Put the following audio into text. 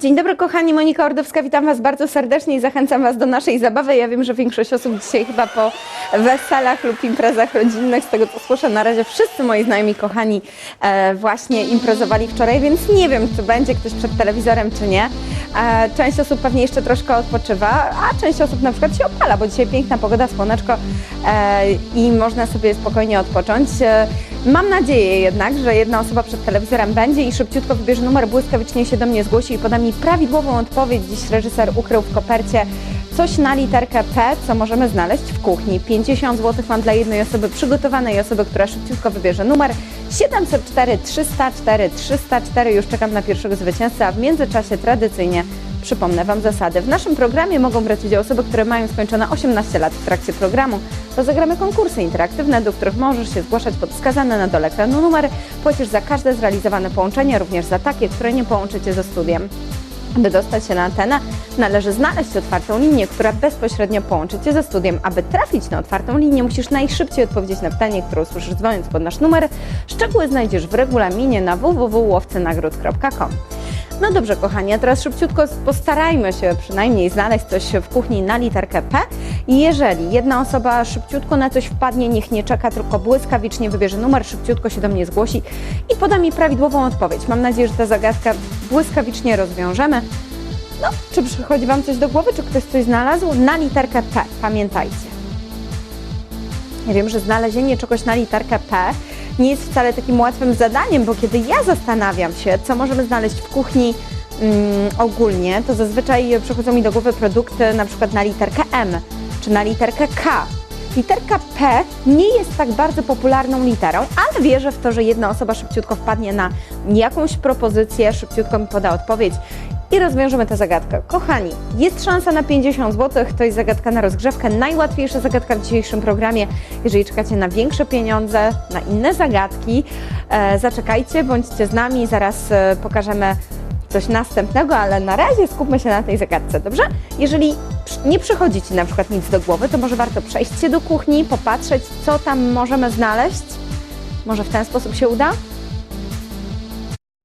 Dzień dobry kochani, Monika Ordowska, witam Was bardzo serdecznie i zachęcam Was do naszej zabawy. Ja wiem, że większość osób dzisiaj chyba po weselach lub imprezach rodzinnych, z tego co słyszę, na razie wszyscy moi znajomi kochani e, właśnie imprezowali wczoraj, więc nie wiem, czy będzie ktoś przed telewizorem, czy nie. E, część osób pewnie jeszcze troszkę odpoczywa, a część osób na przykład się opala, bo dzisiaj piękna pogoda, słoneczko e, i można sobie spokojnie odpocząć. Mam nadzieję jednak, że jedna osoba przed telewizorem będzie i szybciutko wybierze numer, błyskawicznie się do mnie zgłosi i poda mi prawidłową odpowiedź. Dziś reżyser ukrył w kopercie coś na literkę P, co możemy znaleźć w kuchni. 50 zł mam dla jednej osoby przygotowanej osoby, która szybciutko wybierze numer 704 304 304. Już czekam na pierwszego zwycięzcę, a w międzyczasie tradycyjnie Przypomnę Wam zasady. W naszym programie mogą brać udział osoby, które mają skończone 18 lat w trakcie programu. Rozegramy konkursy interaktywne, do których możesz się zgłaszać pod wskazane na dole ekranu numery. Płacisz za każde zrealizowane połączenie, również za takie, które nie połączycie ze studiem. Aby dostać się na antenę, należy znaleźć otwartą linię, która bezpośrednio połączy Cię ze studiem. Aby trafić na otwartą linię, musisz najszybciej odpowiedzieć na pytanie, które usłyszysz dzwoniąc pod nasz numer. Szczegóły znajdziesz w regulaminie na www.łowcynagród.com. No dobrze, kochani, a teraz szybciutko postarajmy się przynajmniej znaleźć coś w kuchni na literkę P. Jeżeli jedna osoba szybciutko na coś wpadnie, niech nie czeka, tylko błyskawicznie wybierze numer, szybciutko się do mnie zgłosi i poda mi prawidłową odpowiedź. Mam nadzieję, że tę zagadkę błyskawicznie rozwiążemy. No, czy przychodzi Wam coś do głowy, czy ktoś coś znalazł? Na literkę P, pamiętajcie. Ja wiem, że znalezienie czegoś na literkę P nie jest wcale takim łatwym zadaniem, bo kiedy ja zastanawiam się, co możemy znaleźć w kuchni mm, ogólnie, to zazwyczaj przychodzą mi do głowy produkty na przykład na literkę M czy na literkę K. Literka P nie jest tak bardzo popularną literą, ale wierzę w to, że jedna osoba szybciutko wpadnie na jakąś propozycję, szybciutko mi poda odpowiedź i rozwiążemy tę zagadkę. Kochani, jest szansa na 50 zł, to jest zagadka na rozgrzewkę, najłatwiejsza zagadka w dzisiejszym programie. Jeżeli czekacie na większe pieniądze, na inne zagadki, e, zaczekajcie, bądźcie z nami, zaraz e, pokażemy coś następnego, ale na razie skupmy się na tej zagadce, dobrze? Jeżeli nie przychodzi Ci na przykład nic do głowy, to może warto przejść się do kuchni, popatrzeć, co tam możemy znaleźć. Może w ten sposób się uda?